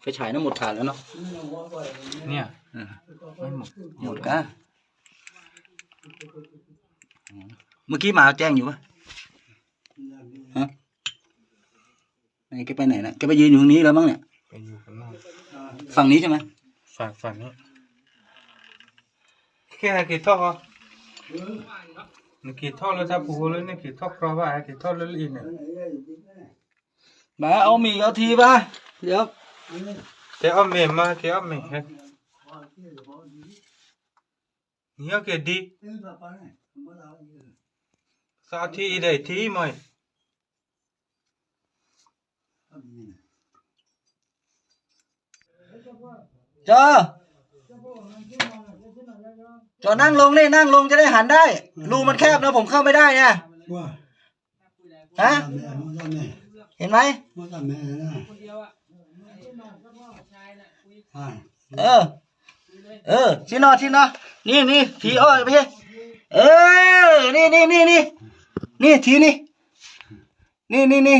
ไฟฉายน้ำหมดขาดแล้วเนาะเนี่ยอ่าไม่หมดหมดกะเมื่อกี้หมาแจ้งอยู่ปะฮะไหนแกไปไหนนะแกไปยืนอยู่ตรงนี้แล้วมั้งเนี่ยไปอยู่กันนอกฝั่งนี้ใช่ไหมฝั่งฝั่งนี้แค่กี่ท่อนี่กี่ท่อแล้วถ้าปูเลยนี่กี่ท่อเพราะว่ากี่ท่อแล้วอีกเนี่ย มาเอาหมี่เอาทีป่ะเดี๋ยวแต่เอาเมมาแค่เอาเมให้เนี่ยแค่ดีสาธิตได้ทีไหมจอจอนั่งลงนี่นั่งลงจะได้หันได้รูมันแคบนะผมเข้าไม่ได้เนี่ยว่าฮะแม่มันแม่ เห็นไหมมันแม่นะใช่เออ เออชิโนชิโนนี่นี่ทีอ้อยไปเฮ้ยเออ นี่นี่นี่นี่นี่ทีนี่นี่นี่นี่